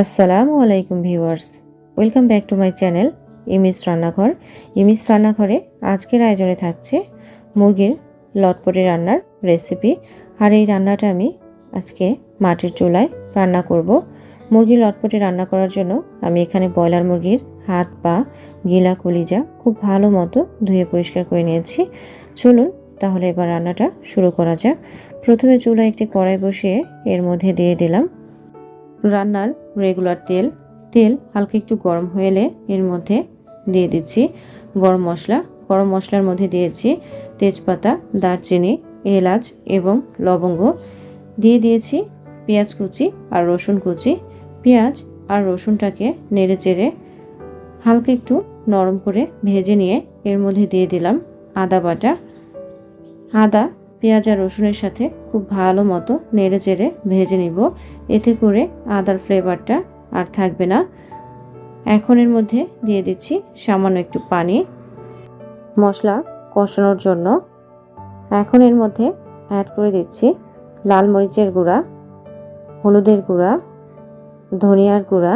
আসসালামু আলাইকুম viewers. Welcome back to my channel Imis Rannaghor. Imis রান্নাঘরে আজকের আয়োজনে থাকছে মুরগির লটপটি রান্নার রেসিপি। আর এই রান্নাটা আমি আজকে মাটির চুলায় রান্না করব। মুরগির লটপটি রান্না করার জন্য আমি এখানে ব্রয়লার মুরগির হাত, পা, গিলা, কলিজা খুব ভালো মতো ধুয়ে পরিষ্কার করে নিয়েছি। চলুন তাহলে এবার রান্নাটা শুরু করা যাক। প্রথমে চুলায় একটি কড়াই বসিয়ে এর মধ্যে দিয়ে দিলাম রান্নার রেগুলার তেল। তেল হালকা একটু গরম হয়ে এলে এর মধ্যে দিয়ে দিচ্ছি গরম মশলা। গরম মশলার মধ্যে দিয়েছি তেজপাতা, দারচিনি, এলাচ এবং লবঙ্গ। দিয়ে দিয়েছি পেঁয়াজ কুচি আর রসুন কুচি। পেঁয়াজ আর রসুনটাকে নেড়ে চেড়ে হালকা একটু নরম করে ভেজে নিয়ে এর মধ্যে দিয়ে দিলাম আদা বাটা। আদা পেঁয়াজ আর রসুনের সাথে খুব ভালো মতো নেড়ে চেড়ে ভেজে নিব। এতে করে আদার ফ্লেভারটা আর থাকবে না। এখন এর মধ্যে দিয়ে দিচ্ছি সামান্য একটু পানি। মশলা কষানোর জন্য এখন এর মধ্যে অ্যাড করে দিচ্ছি লাল মরিচের গুঁড়া, হলুদের গুঁড়া, ধনিয়ার গুঁড়া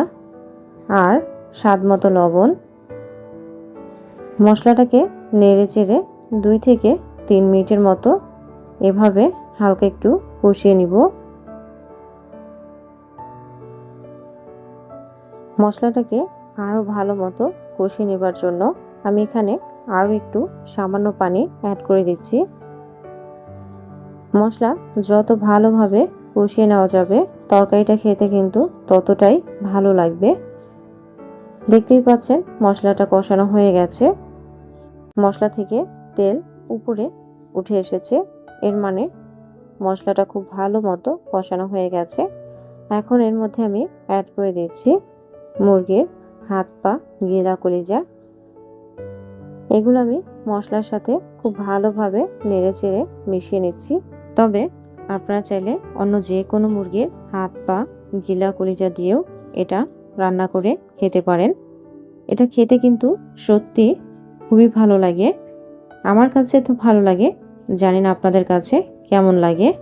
আর স্বাদ মতো লবণ। মশলাটাকে নেড়ে চেড়ে দুই থেকে তিন মিনিটের মতো এভাবে হালকা একটু কষিয়ে নিব। মশলাটাকে আরও ভালো মতো কষিয়ে নেবার জন্য আমি এখানে আরও একটু সামান্য পানি অ্যাড করে দিচ্ছি। মশলা যত ভালোভাবে কষিয়ে নেওয়া যাবে, তরকারিটা খেতে কিন্তু ততটাই ভালো লাগবে। দেখতেই পাচ্ছেন মশলাটা কষানো হয়ে গেছে। মশলা থেকে তেল উপরে উঠে এসেছে। এর মানে মশলাটা খুব ভালো মতো কষানো হয়ে গেছে। এখন এর মধ্যে আমি অ্যাড করে দিচ্ছি মুরগির হাত পা, গিলা কলিজা। এগুলো আমি মশলার সাথে খুব ভালোভাবে নেড়ে চেড়ে মিশিয়ে নিচ্ছি। তবে আপনারা চাইলে অন্য যে কোনো মুরগির হাত পা, গিলা কলিজা দিয়েও এটা রান্না করে খেতে পারেন। এটা খেতে কিন্তু সত্যি খুবই ভালো লাগে। আমার কাছে তো ভালো লাগে জানি না আপনাদের কাছে কেমন লাগে?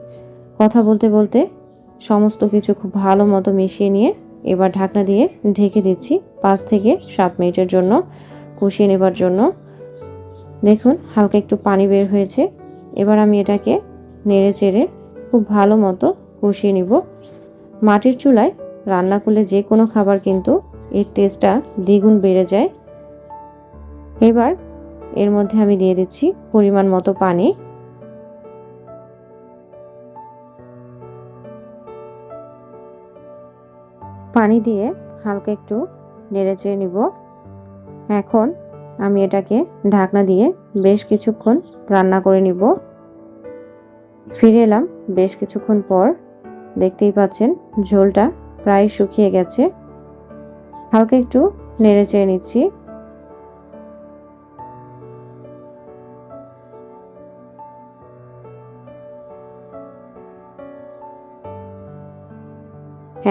কথা বলতে বলতে সমস্ত কিছু খুব ভালো মতো মিশিয়ে নিয়ে এবার ঢাকনা দিয়ে ঢেকে দিচ্ছি পাঁচ থেকে সাত মিনিটের জন্য, কষিয়ে নেবার জন্য। দেখুন, হালকা একটু পানি বের হয়েছে। এবার আমি এটাকে নেড়ে চেড়ে খুব ভালো মতো কষিয়ে নিব। মাটির চুলায় রান্না করলে যে কোনো খাবার কিন্তু এর টেস্টটা দ্বিগুণ বেড়ে যায়। এবার এর মধ্যে আমি দিয়ে দিচ্ছি পরিমাণ মতো পানি। পানি দিয়ে হালকা একটু নেড়ে চেড়ে নিব। এখন আমি এটাকে ঢাকনা দিয়ে বেশ কিছুক্ষণ রান্না করে নিব। ফিরে এলাম বেশ কিছুক্ষণ পর। দেখতেই পাচ্ছেন, ঝোলটা প্রায় শুকিয়ে গেছে। হালকা একটু নেড়ে চেড়ে নিচ্ছি।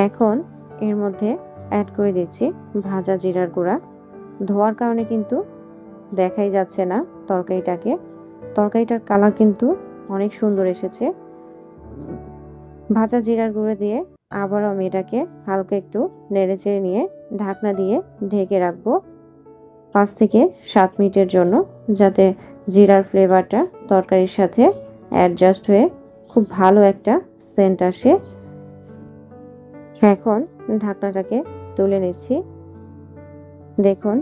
এখন এর মধ্যে অ্যাড করে দিচ্ছি ভাজা জিরার গুঁড়া। ধোয়ার কারণে কিন্তু দেখাই যাচ্ছে না তরকারিটাকে। তরকারিটার কালার কিন্তু অনেক সুন্দর এসেছে। ভাজা জিরার গুঁড়ো দিয়ে আবারও আমি এটাকে হালকা একটু নেড়ে চেড়ে নিয়ে ঢাকনা দিয়ে ঢেকে রাখব পাঁচ থেকে সাত মিনিটের জন্য, যাতে জিরার ফ্লেভারটা তরকারির সাথে অ্যাডজাস্ট হয়ে খুব ভালো একটা সেন্ট আসে। এখন ঢাকনাটাকে তুলে নিচ্ছি। দেখুন,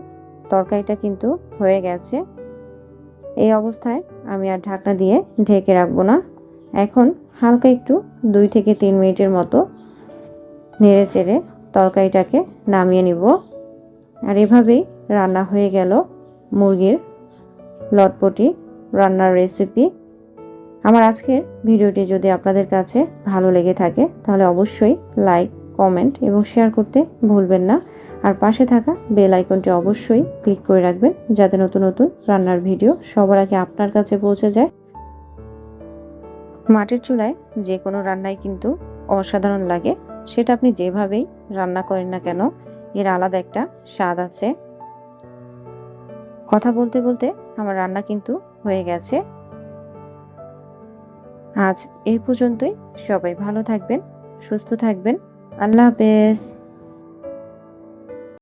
তরকারিটা কিন্তু হয়ে গেছে। এই অবস্থায় আমি আর ঢাকনা দিয়ে ঢেকে রাখব না। এখন হালকা একটু দুই থেকে তিন মিনিটের মতো নেড়ে চেড়ে তরকারিটাকে নামিয়ে নিব। আর এভাবেই রান্না হয়ে গেল মুরগির লটপটি রান্নার রেসিপি। আমার আজকের ভিডিওটি যদি আপনাদের কাছে ভালো লেগে থাকে, তাহলে অবশ্যই লাইক কমেন্ট এবং শেয়ার করতে ভুলবেন না। আর পাশে থাকা বেল আইকনটি অবশ্যই ক্লিক করে রাখবেন যাতে নতুন নতুন রান্নার ভিডিও সবার আগে আপনার কাছে পৌঁছে যায়। মাটির চুলায় যে কোনো রান্নাই কিন্তু অসাধারণ লাগে। সেটা আপনি যেভাবেই রান্না করেন না কেন, এর আলাদা একটা স্বাদ আছে। কথা বলতে বলতে আমার রান্না কিন্তু হয়ে গেছে। আজ এই পর্যন্তই। সবাই ভালো থাকবেন, সুস্থ থাকবেন। আল্লাহ হাফেজ।